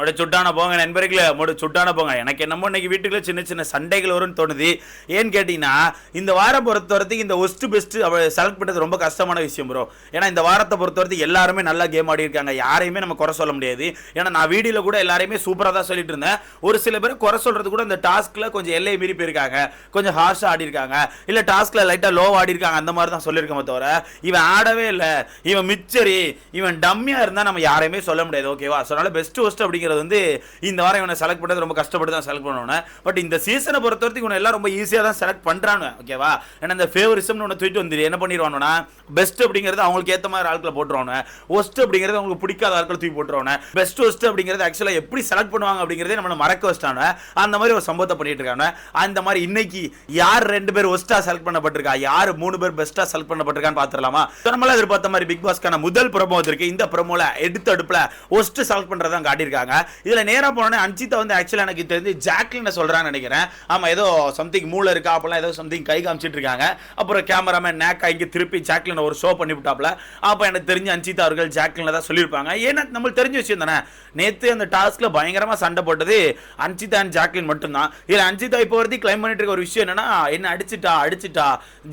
முடி சுட்டான போங்க நண்பர்களே முடி சுட்டான போங்க. எனக்கு என்னமோ இன்னைக்கு வீட்டுக்குள்ளே சின்ன சின்ன சண்டைகள் வரும்னு தோணுது. ஏன்னு கேட்டிங்கன்னா இந்த வாரம் பொறுத்த வரைக்கும் இந்த ஒஸ்ட் பெஸ்ட் செலக்ட் பண்ணுறது ரொம்ப கஷ்டமான விஷயம் ப்ரோ ஏன்னா இந்த வாரத்தை பொறுத்த வரைக்கும் எல்லாருமே நல்லா கேம் ஆடி இருக்காங்க. யாரையுமே நம்ம குறை சொல்ல முடியாது. ஏன்னா நான் வீடியோவில் கூட எல்லாரையுமே சூப்பராக தான் சொல்லிட்டு இருந்தேன். ஒரு சில பேர் குறை சொல்கிறது கூட இந்த டாஸ்கில் கொஞ்சம் எல்லை மீறி போயிருக்காங்க. கொஞ்சம் ஹார்ஷாக ஆடி இருக்காங்க. இல்லை டாஸ்கில் லைட்டாக லோ ஆடி இருக்காங்க. அந்த மாதிரி தான் சொல்லியிருக்கோமே தவிர இவன் ஆடவே இல்லை. இவன் மிச்சரி. இவன் டம்மியாக இருந்தால் நம்ம யாரையுமே சொல்ல முடியாது. ஓகேவா ஸோ அதனால பெஸ்ட் ஒஸ்ட் அப்படிங்கிறது வந்து இந்த வாரம் இவனை செலக்ட் பண்ணுறது ரொம்ப கஷ்டப்பட்டு தான் செலக்ட் பண்ணணும் பட் இந்த சீசனை பொறுத்த வரைக்கும் இவனை எல்லாம் ரொம்ப ஈஸியாக தான் செலக்ட் பண்ணுறாங்க ஓகேவா ஏன்னா இந்த ஃபேவரிசம்னு ஒன்று தூக்கிட்டு வந்துடு என்ன பண்ணிடுவானுன்னா பெஸ்ட் அப்படிங்கிறது அவங்களுக்கு ஏற்ற மாதிரி ஆட்களை போட்டுருவானு ஒஸ்ட் அப்படிங்கிறது அவங்களுக்கு பிடிக்காத ஆட்களை தூக்கி போட்டுருவானு பெஸ்ட் ஒஸ்ட் அப்படிங்கிறது ஆக்சுவலாக எப்படி செலக்ட் பண்ணுவாங்க அப்படிங்கிறதே நம்மளை மறக்க வச்சிட்டானு அந்த மாதிரி ஒரு சம்பவத்தை பண்ணிட்டு இருக்காங்க. அந்த மாதிரி இன்னைக்கு யார் ரெண்டு பேர் ஒஸ்டா செலக்ட் பண்ணப்பட்டிருக்கா? யார் மூணு பேர் பெஸ்டா செலக்ட் பண்ணப்பட்டிருக்கான்னு பார்த்துடலாமா? நம்மள எதிர்பார்த்த மாதிரி பிக் பாஸ்க்கான முதல் ப்ரோமோ இருக்கு இந்த ப்ரோமோல எடுத்த அடுப்பில் ஒஸ்ட் செலக்ட் பண்ணுறதான் காட்டியிருக்காங்க. இதுல நேரா போனோடனே அஞ்சிதா வந்து ஆக்சுவலா எனக்கு தெரிஞ்சு ஜாக்லின் சொல்றான்னு நினைக்கிறேன். ஆமா ஏதோ சம்திங் மூளை இருக்கா அப்பெல்லாம் ஏதோ சம்திங் கை காமிச்சிட்டு இருக்காங்க. அப்புறம் கேமராமேன் நேக்கா இங்கே திருப்பி ஜாக்லினை ஒரு ஷோ பண்ணி விட்டாப்புல. அப்ப எனக்கு தெரிஞ்சு அஞ்சிதா அவர்கள் ஜாக்லின் தான் சொல்லியிருப்பாங்க. ஏன்னா நம்மளுக்கு தெரிஞ்ச விஷயம் தானே? நேத்து அந்த டாஸ்க்ல பயங்கரமா சண்டை போட்டது அஞ்சிதா அண்ட் ஜாக்லின் மட்டும்தான். இதுல அஞ்சிதா இப்போ வரைக்கும் கிளைம் பண்ணிட்டு இருக்க ஒரு விஷயம் என்னன்னா என்ன அடிச்சிட்டா அடிச்சிட்டா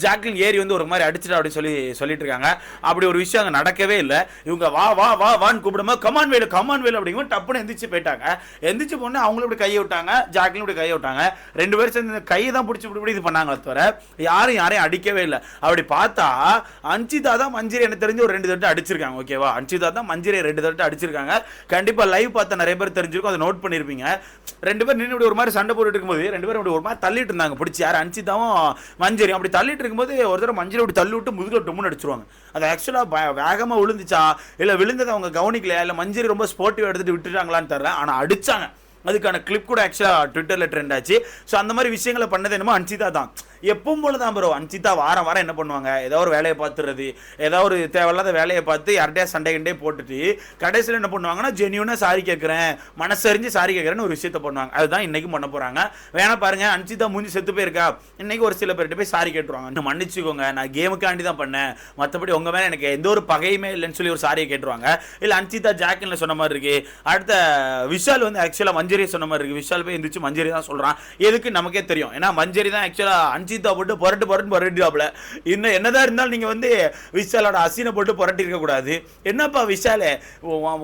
ஜாக்லின் ஏறி வந்து ஒரு மாதிரி அடிச்சிட்டா அப்படின்னு சொல்லி சொல்லிட்டு இருக்காங்க. அப்படி ஒரு விஷயம் அங்கே நடக்கவே இல்லை. இவங்க வா வா வா வான்னு கூப்பிடும்போது கமான் வேலு கமான் வேலு அப்படிங்கும் டப்புன்னு எந்திரிச்சு போயிட்டாங்க. எந்திரிச்சு போனே அவங்களும் இப்படி கையை விட்டாங்க ஜாக்லின் இப்படி கையை விட்டாங்க. ரெண்டு பேரும் சேர்ந்து கையை தான் பிடிச்சி இப்படி இது பண்ணாங்களே தவிர யாரும் யாரையும் அடிக்கவே இல்லை. அப்படி பார்த்தா அஞ்சிதா தான் மஞ்சிரி எனக்கு தெரிஞ்சு ஒரு ரெண்டு தட்டு அடிச்சிருக்காங்க ஓகேவா அஞ்சிதா தான் மஞ்சரி ரெண்டு தட்டு அடிச்சிருக்காங்க. கண்டிப்பாக லைவ் பார்த்த நிறைய பேர் தெரிஞ்சிருக்கும் அதை நோட் பண்ணியிருப்பீங்க ரெண்டு பேர் நின்று இப்படி ஒரு மாதிரி சண்டை போட்டுட்டு இருக்கும்போது ரெண்டு பேரும் இப்படி ஒரு மாதிரி தள்ளிட்டு இருந்தாங்க. பிடிச்சி யார்? அஞ்சிதாவும் மஞ்சரி அப்படி தள்ளிட்டு இருக்கும்போது ஒரு தடவை மஞ்சரி அப்படி தள்ளி விட்டு முதுகில் டொம்முன்னு அடிச்சிருவாங்க. அது ஆக்சுவலாக வேகமாக விழுந்துச்சா? இல்லை விழுந்ததை அவங்க கவனிக்கலையா? இல்லை மஞ்சரி ரொம்ப ஸ்போர்ட்டிவ் எடுத்துட்டு தர்றேன் ஆனால் அடிச்சாங்க. அதுக்கான கிளிப் கூட ஆக்சுவலாக ட்விட்டரில் ட்ரெண்ட் ஆச்சு. ஸோ அந்த மாதிரி விஷயங்களை பண்ணது என்னமோ அன்சிதா தான். எப்பவும் போல தான் ப்ரோ அன்சிதா வாரம் வாரம் என்ன பண்ணுவாங்க? ஏதோ ஒரு வேலையை பார்த்துறது ஏதோ ஒரு தேவையில்லாத வேலையை பார்த்து யார்கிட்டயா சண்டை கண்டே போட்டுட்டு கடைசியில் என்ன பண்ணுவாங்கன்னா ஜென்யூனாக சாரி கேட்குறேன். மனசறிஞ்சு சாரி கேட்குறேன்னு ஒரு விஷயத்த பண்ணுவாங்க. அதுதான் இன்றைக்கும் பண்ண போகிறாங்க வேணா பாருங்க அன்சிதா முடிஞ்சு செத்து போயிருக்கா? இன்றைக்கி ஒரு சில பேர்கிட்ட போய் சாரி கேட்டுருவாங்க. இன்னும் மன்னிச்சுக்கோங்க நான் கேமுக்காண்டி தான் பண்ணேன். மற்றபடி உங்கள் மேலே எனக்கு எந்த ஒரு பகையுமே இல்லைன்னு சொல்லி ஒரு சாரியை கேட்டுருவாங்க. இல்லை அன்சிதா ஜாக்கின்ல சொன்ன மாதிரி இருக்கு. அடுத்த விஷால் வந்து ஆக்சுவலாக மஞ்சள் மஞ்சரி சொன்ன மாதிரி இருக்கு. விஷால் போய் எந்திரிச்சு மஞ்சரி தான் சொல்கிறான் எதுக்கு? நமக்கே தெரியும். ஏன்னா மஞ்சரி தான் ஆக்சுவலாக அன்சிதா போட்டு புரட்டு புரட்டு புரட்டிடாப்ல இன்னும் என்னதான் இருந்தாலும் நீங்கள் வந்து விஷாலோட அசீனை போட்டு புரட்டி இருக்க கூடாது. என்னப்பா விஷாலே?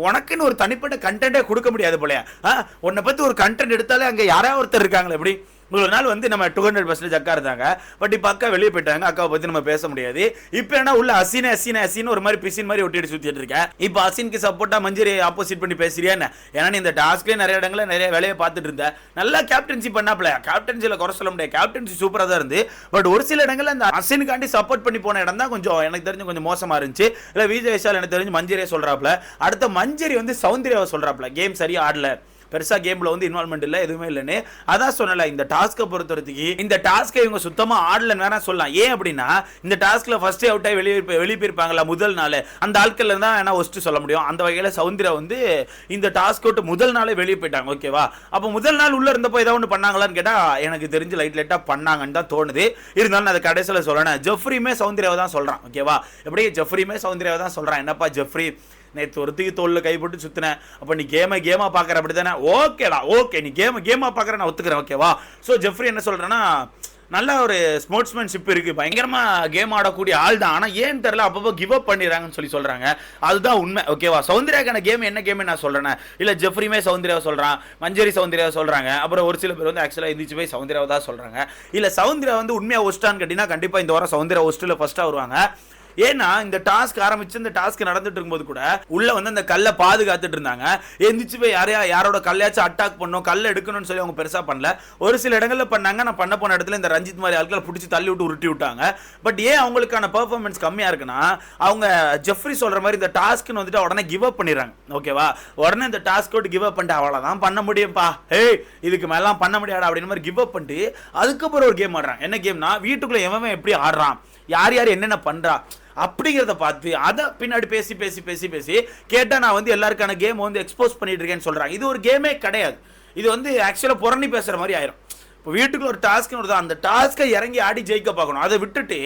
உனக்குன்னு ஒரு தனிப்பட்ட கண்டென்ட்டே கொடுக்க முடியாது போலயா. ஆ உன்னை பற்றி ஒரு கண்டென்ட் எடுத்தாலே அங்கே யாராவது ஒருத்தர் இருக்காங்களே எப்படி? இவ்வளோ நாள் வந்து நம்ம டூ ஹண்ட்ரட் பர்சன்டேஜ் அக்கா இருந்தாங்க. பட் இப்போ அக்கா வெளியே போயிட்டாங்க. அக்காவை பற்றி நம்ம பேச முடியாது. இப்போ என்ன உள்ள அசீன அசீன அசின்னு ஒரு மாதிரி பிசின் மாதிரி ஒட்டிட்டு சுற்றிட்டு இருக்கேன். இப்போ அசின்க்கு சப்போர்ட்டா மஞ்சரி ஆப்போசிட் பண்ணி பேசுறியான்னு ஏன்னா நீ இந்த டாஸ்க்லேயே நிறைய இடங்களில் நிறைய வேலையை பார்த்துட்டு இருந்தேன் நல்லா கேப்டன்சி பண்ணாப்ல. கேப்டன்சியில் குறை சொல்ல முடியாது. கேப்டன்சி சூப்பராக தான் இருந்து. பட் ஒரு சில இடங்களில் அந்த அசினுக்காண்டி சப்போர்ட் பண்ணி போன இடம் தான் கொஞ்சம் எனக்கு தெரிஞ்சு கொஞ்சம் மோசமாக இருந்துச்சு. இல்லை விஜய் விஷால் எனக்கு தெரிஞ்சு மஞ்சரியை சொல்கிறாப்ல அடுத்த மஞ்சரி வந்து சௌந்தர்யாவை சொல்கிறாப்ல கேம் சரியாக ஆடல. பெருசா கேம்ல வந்து இன்வால்மெண்ட் இல்ல எதுவுமே இல்லைன்னு. அதான் சொன்னல இந்த டாஸ்க்கை பொறுத்த வரைக்கும் இந்த டாஸ்க்கை இவங்க சுத்தமா ஆடலன்னு வேணா சொல்லலாம். ஏன் அப்படின்னா இந்த டாஸ்க்ல ஃபஸ்ட்டே அவுட் ஆகி வெளியே வெளியே போயிருப்பாங்களா முதல் நாள் அந்த ஆட்கள் தான் வேணா ஒஸ்ட் சொல்ல முடியும். அந்த வகையில சவுந்தரா வந்து இந்த டாஸ்க் அவுட் முதல் நாளே வெளியே போயிட்டாங்க ஓகேவா அப்போ முதல் நாள் உள்ள இருந்தப்போ ஏதாவது ஒன்று பண்ணாங்களான்னு கேட்டா எனக்கு தெரிஞ்சு லைட் லைட்டா பண்ணாங்கன்னு தான் தோணுது. இருந்தாலும் அதை கடைசியில் சொல்லணும் ஜெஃப்ரியுமே சவுந்தரியாவை தான் சொல்றான் ஓகேவா எப்படி ஜெஃப்ரியுமே சவுந்தரியாவை தான் சொல்றான். என்னப்பா ஜெஃப்ரி? நேற்று ஒருத்துக்கு தோளில் கை போட்டு சுற்றினேன் அப்போ நீ கேமை கேமாக பார்க்குற அப்படி தானே? ஓகேடா ஓகே. நீ கேமை கேமாக பார்க்குற நான் ஒத்துக்கிறேன். ஓகேவா ஸோ ஜெஃப்ரி என்ன சொல்கிறேன்னா நல்ல ஒரு ஸ்போர்ட்ஸ்மேன்ஷிப் இருக்குது பயங்கரமாக கேம் ஆடக்கூடிய ஆள் தான். ஆனால் ஏன் தெரில அப்பப்போ கிவ் அப் பண்ணிடுறாங்கன்னு சொல்லி சொல்கிறாங்க அதுதான் உண்மை. ஓகேவா சௌந்தர்யாக்கான கேம் என்ன கேம் நான் சொல்கிறேன் இல்லை ஜெஃப்ரியுமே சௌந்தர்யாவை சொல்கிறான் மஞ்சரி சௌந்தர்யாவை சொல்கிறாங்க அப்புறம் ஒரு சில பேர் வந்து ஆக்சுவலாக எந்திரிச்சு போய் சௌந்தர்யாவை தான் சொல்கிறாங்க இல்லை சௌந்தர்யா வந்து உண்மையாக ஒஸ்டான்னு கேட்டிங்கன்னா கண்டிப்பாக இந்த வாரம் சௌந்தர்யா ஒஸ்ட்டில் ஃபஸ்ட்டாக வருவாங்க. ஏன்னா இந்த டாஸ்க் ஆரம்பிச்சு இந்த டாஸ்க் நடந்துட்டு இருக்கும்போது கூட உள்ள வந்து அந்த கல்லை பாதுகாத்துட்டு இருந்தாங்க. எந்திரிச்சு போய் யாரையா யாரோட கல்லையாச்சும் அட்டாக் பண்ணணும் கல்லை எடுக்கணும்னு சொல்லி அவங்க பெருசா பண்ணல. ஒரு சில இடங்கள்ல பண்ணாங்க. நான் பண்ண போன இடத்துல இந்த ரஞ்சித் மாதிரி ஆட்களை பிடிச்சி தள்ளி விட்டு உருட்டி விட்டாங்க. பட் ஏன் அவங்களுக்கான பெர்ஃபார்மன்ஸ் கம்மியா இருக்குன்னா அவங்க ஜெஃப்ரி சொல்ற மாதிரி இந்த டாஸ்க்னு வந்துட்டு உடனே கிவ் அப் பண்ணிடுறாங்க. ஓகேவா உடனே இந்த டாஸ்க் விட்டு கிவ் அப் பண்ணிட்டு அவ்வளோதான் பண்ண முடியும்ப்பா ஏய் இதுக்கு மேலாம் பண்ண முடியாடா அப்படின்னு மாதிரி கிவ் அப் பண்ணிட்டு அதுக்கப்புறம் ஒரு கேம் ஆடுறான். என்ன கேம்னா வீட்டுக்குள்ள எவன் எப்படி ஆடுறான்? யார் யார் என்னென்ன பண்றா? அப்படிங்கிறத பார்த்து அதை பின்னாடி பேசி பேசி பேசி பேசி கேட்டால் நான் வந்து எல்லாருக்கான கேம் வந்து எக்ஸ்போஸ் பண்ணிட்டு இருக்கேன்னு சொல்கிறாங்க இது ஒரு கேமே கிடையாது. இது வந்து ஆக்சுவலாக புரணி பேசுற மாதிரி ஆயிரும். இப்போ வீட்டுக்குள்ள ஒரு டாஸ்க்னு வருது? அந்த டாஸ்க்கை இறங்கி ஆடி ஜெயிக்க பார்க்கணும். அதை விட்டுட்டு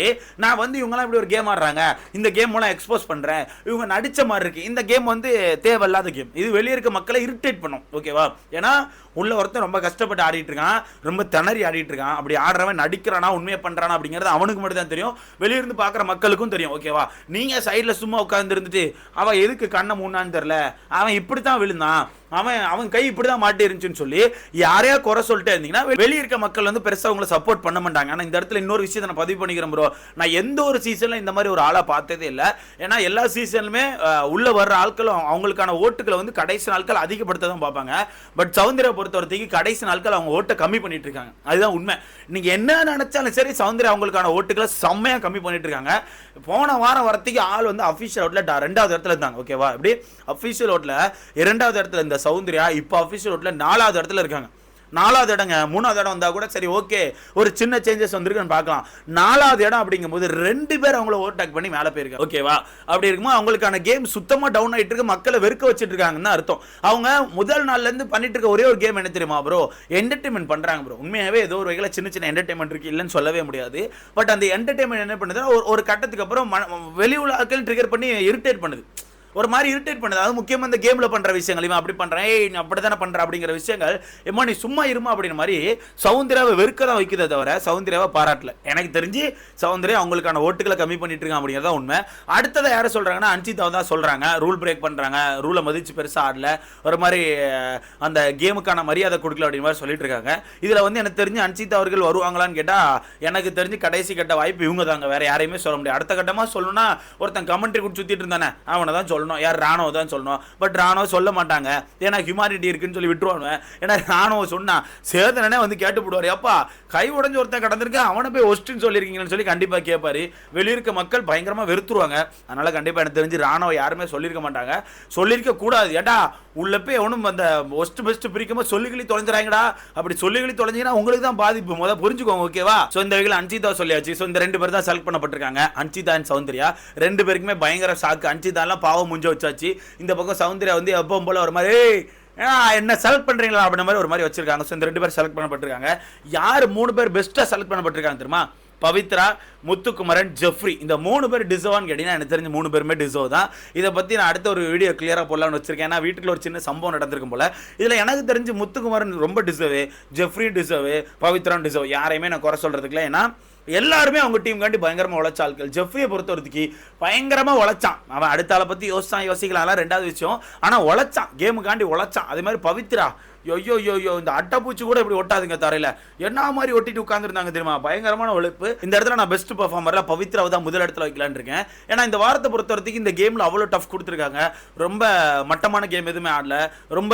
நான் வந்து இவங்கெல்லாம் இப்படி ஒரு கேம் ஆடுறாங்க. இந்த கேம் மூலம் எக்ஸ்போஸ் பண்ணுறேன் இவங்க நடித்த மாதிரி இருக்குது இந்த கேம் வந்து தேவையில்லாத கேம் இது வெளியே இருக்க மக்களை இரிட்டேட் பண்ணும். ஓகேவா ஏன்னா உள்ள ஒருத்தன் ரொம்ப கஷ்டப்பட்டு ஆடிட்டு இருக்கான். ரொம்ப திணறி ஆடிட்டு இருக்கான். அப்படி ஆடுறவன் நடிக்கிறானா உண்மையை பண்ணுறானா அப்படிங்கிறது அவனுக்கு மட்டும் தான் தெரியும். வெளியிருந்து பார்க்குற மக்களுக்கும் தெரியும். ஓகேவா நீங்கள் சைடில் சும்மா உட்காந்துருந்துட்டு அவன் எதுக்கு கண்ணை மூணான்னு தெரில அவன் இப்படி தான் விழுந்தான். அவன் அவன் கை இப்படி தான் மாட்டி இருந்துச்சுன்னு சொல்லி யாரையா குறை சொல்லிட்டே இருந்தீங்கன்னா வெளியே இருக்க மக்கள் வந்து பெருசாக உங்களை சப்போர்ட் பண்ண மாட்டாங்க. ஆனால் இந்த இடத்துல இன்னொரு விஷயத்தை நான் பதிவு பண்ணிக்கிறேன் ப்ரோ நான் எந்த ஒரு சீசனில் இந்த மாதிரி ஒரு ஆளை பார்த்ததே இல்லை. ஏன்னா எல்லா சீசன்லுமே உள்ள வர்ற ஆட்களும் அவங்களுக்கான ஓட்டுகளை வந்து கடைசி நாட்கள் அதிகப்படுத்த தான் பார்ப்பாங்க. பட் சௌந்தர்யா பொறுத்த வரைக்கும் கடைசி நாட்கள் அவங்க ஓட்டை கம்மி பண்ணிட்டு இருக்காங்க. அதுதான் உண்மை. நீங்கள் என்ன நினைச்சாலும் சரி சௌந்தர்யா அவங்களுக்கான ஓட்டுகளை செம்மையா கம்மி பண்ணிட்டு இருக்காங்க. போன வாரம் வரத்துக்கு ஆள் வந்து அஃபிஷியல் ஓட்டில் ரெண்டாவது இடத்துல இருந்தாங்க. ஓகேவா இப்படி அஃபிஷியல் ஓட்டில் இரண்டாவது இடத்துல இந்த சௌந்தர்யா இப்போ அஃபிஷியல் ரோட்டில் நாலாவது இடத்துல இருக்காங்க. நாலாவது இடங்க மூணாவது இடம் வந்தால் கூட சரி ஓகே ஒரு சின்ன சேஞ்சஸ் வந்திருக்குன்னு பார்க்கலாம். நாலாவது இடம் அப்படிங்கும்போது ரெண்டு பேர் அவங்கள ஓவர்டேக் பண்ணி மேலே போயிருக்காங்க. ஓகேவா அப்படி இருக்கும்போது அவங்களுக்கான கேம் சுத்தமாக டவுன் ஆகிட்டு இருக்கு. மக்களை வெறுக்க வச்சுட்டு இருக்காங்கன்னு அர்த்தம். அவங்க முதல் நாள்லேருந்து பண்ணிட்டு இருக்க ஒரே ஒரு கேம் என்ன தெரியுமா ப்ரோ என்டர்டைன்மெண்ட் பண்ணுறாங்க ப்ரோ உண்மையாகவே ஏதோ ஒரு வகையில் சின்ன சின்ன என்டர்டைன்மெண்ட் இருக்கு இல்லைன்னு சொல்லவே முடியாது. பட் அந்த என்டர்டைன்மெண்ட் என்ன பண்ணுதுன்னா ஒரு ஒரு கட்டத்துக்கு அப்புறம் மன- வெளி உலகத்தில் ட்ரிகர் பண்ணி இரிட்டேட் பண்ணுது. ஒரு மாதிரி இரிட்டேட் பண்ணுது. அது முக்கியமாக இந்த கேமில் பண்ணுற விஷயங்கள் இவன் அப்படி பண்ணுறேன் ஏய் நீ அப்படி தானே பண்ணுற அப்படிங்கிற விஷயங்கள் எம்மா நீ சும்மா இருமா அப்படின்ற மாதிரி சௌந்தர்யாவை வெறுக்க தான் வைக்கிறத தவிர சௌந்தர்யாவை பாராட்டல. எனக்கு தெரிஞ்சு சௌந்தர்யா அவங்களுக்கான ஓட்டுகளை கம்மி பண்ணிட்டு இருக்கான் அப்படிங்கிறதா உண்மை. அடுத்ததை யாரை சொல்கிறாங்கன்னா அன்சிதாவை தான் சொல்கிறாங்க ரூல் பிரேக் பண்ணுறாங்க ரூலை மதிச்சு பெருசாக ஆடல. ஒரு மாதிரி அந்த கேமுக்கான மரியாதை கொடுக்கல அப்படின்ற மாதிரி சொல்லிட்டு இருக்காங்க. இதில் வந்து எனக்கு தெரிஞ்சு அன்சிதா அவர்கள் வருவாங்களான்னு கேட்டால் எனக்கு தெரிஞ்சு கடைசி கட்ட வாய்ப்பு இவங்க தாங்க வேற யாரையுமே சொல்ல முடியாது. அடுத்த கட்டமாக சொல்லணும்னா ஒருத்தன் கமெண்ட்ரி கொடுத்து சுற்றிட்டு இருந்தானே அவனை தான் சொல்லணும். யார் ராணுவ தான் சொல்லணும். பட் ராணுவ சொல்ல மாட்டாங்க. ஏன்னா ஹியூமானிட்டி இருக்குன்னு சொல்லி விட்டுருவாங்க ஏன்னா ராணுவ சொன்னால் சேதனனே வந்து கேட்டு போடுவார் அப்பா கை உடஞ்சு ஒருத்தன் கடந்திருக்கேன் அவனை போய் ஒஸ்ட்டுன்னு சொல்லியிருக்கீங்கன்னு சொல்லி கண்டிப்பாக கேட்பாரு வெளியிருக்க மக்கள் பயங்கரமாக வெறுத்துருவாங்க. அதனால் கண்டிப்பாக எனக்கு தெரிஞ்சு ராணுவ யாருமே சொல்லியிருக்க மாட்டாங்க. சொல்லியிருக்க கூடாது. ஏட்டா உள்ள போய் எவனும் அந்த ஒஸ்ட் பெஸ்ட் பிரிக்கும்போது சொல்லிகளி தொலைஞ்சிடாங்கடா அப்படி சொல்லிகளி தொலைஞ்சிங்கன்னா உங்களுக்கு தான் பாதிப்பு. முதல் புரிஞ்சுக்கோங்க ஓகேவா ஸோ இந்த வகையில் அன்சிதா சொல்லியாச்சு. ஸோ இந்த ரெண்டு பேர் தான் செலக்ட் பண்ணப்பட்டிருக்காங்க. அன்சிதா அண்ட் சௌந்தர்யா. ரெண்டு பேருக்குமே பயங்கர சாக்கு அன்சிதாலாம் பாவம் முஞ்ச வச்சாச்சு. இந்த பக்கம் சௌந்தர்யா வந்து எப்பவும் போல ஒரு மாதிரி என்ன செலக்ட் பண்ணுறீங்களா அப்படின்ற மாதிரி ஒரு மாதிரி வச்சிருக்காங்க. ஸோ இந்த ரெண்டு பேர் செலக்ட் பண்ணப்பட்டிருக்காங்க. யார் மூணு பேர் பெஸ்ட்டாக செலக்ட் பண்ணப்பட்டிருக்காங்க தெரியுமா? பவித்ரா முத்துக்குமரன் ஜெஃப்ரி. இந்த மூணு பேர் டிசோவான்னு கேட்டீங்கன்னா எனக்கு தெரிஞ்ச மூணு பேருமே டிசோ தான். இதை பற்றி நான் அடுத்த ஒரு வீடியோ கிளியராக போடலாம்னு வச்சிருக்கேன். ஏன்னா வீட்டில் ஒரு சின்ன சம்பவம் நடந்திருக்கும் போல. இதில் எனக்கு தெரிஞ்சு முத்துக்குமரன் ரொம்ப டிசர்வு ஜெஃப்ரி டிசர்வு பவித்ரான் டிசர்வ் யாரையுமே நான் குறை சொல்கிறதுக்குல ஏன்னா எல்லாருமே அவங்க டீம் காண்டி பயங்கரமாக உழைச்ச ஆட்கள். ஜெஃப்ரியை பொறுத்த வரைக்கும் பயங்கரமாக உழைச்சான். அவன் அடுத்த ஆளை பற்றி யோசிச்சான் யோசிக்கலாம் ரெண்டாவது விஷயம். ஆனால் உழைச்சான் கேமுக்காண்டி உழைச்சான். அதே மாதிரி பவித்ரா ஐயோ ஐயோ இந்த அட்டைப்பூச்சி கூட இப்படி ஒட்டாதுங்க தரையில். என்ன மாதிரி ஒட்டிட்டு உட்காந்துருந்தாங்க தெரியுமா? பயங்கரமான உழைப்பு இந்த இடத்துல நான் பெஸ்ட் பர்ஃபார்மரில் பவித்ராவை தான் முதல் இடத்துல வைக்கலான்னு இருக்கேன். ஏன்னா இந்த வாரத்தை பொறுத்த வரைக்கும் இந்த கேமில் அவ்வளோ டஃப் கொடுத்துருக்காங்க. ரொம்ப மட்டமான கேம் எதுவுமே ஆடல. ரொம்ப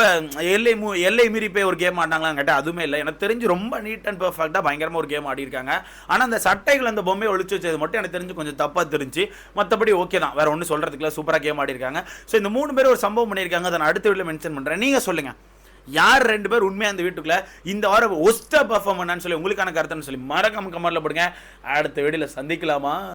எல்லை மூ எல்லை மீறி போய் ஒரு கேம் ஆடினாங்களான்னு கேட்டால் அதுவுமே இல்லை. எனக்கு தெரிஞ்சு ரொம்ப நீட் அண்ட் பர்ஃபெக்டாக பயங்கரமாக ஒரு கேம் ஆடி இருக்காங்க ஆனால் அந்த சட்டைகள் அந்த பொம்மையை ஒழிச்சு வச்சது மட்டும் எனக்கு தெரிஞ்சு கொஞ்சம் தப்பாக தெரிஞ்சு மற்றபடி ஓகே தான். வேறு ஒன்றும் சொல்றதுக்குல சூப்பராக கேம் ஆடி இருக்காங்க ஸோ இந்த மூணு பேர் ஒரு சம்பவம் பண்ணியிருக்காங்க. அதை நான் அடுத்த வீட்டில் மென்ஷன் பண்ணுறேன் நீங்கள் சொல்லுங்கள் யார் ரெண்டு பேர் உண்மையா அந்த வீட்டுக்குள்ள? இந்த வாரம் ஒஸ்ட பர்ஃபார்ம் பண்ணான்னு சொல்லி உங்களுக்கான கருத்துன்னு சொல்லி மறக்காம கமெண்ட்ல போடுங்க. அடுத்த வீடியோல சந்திக்கலாமா?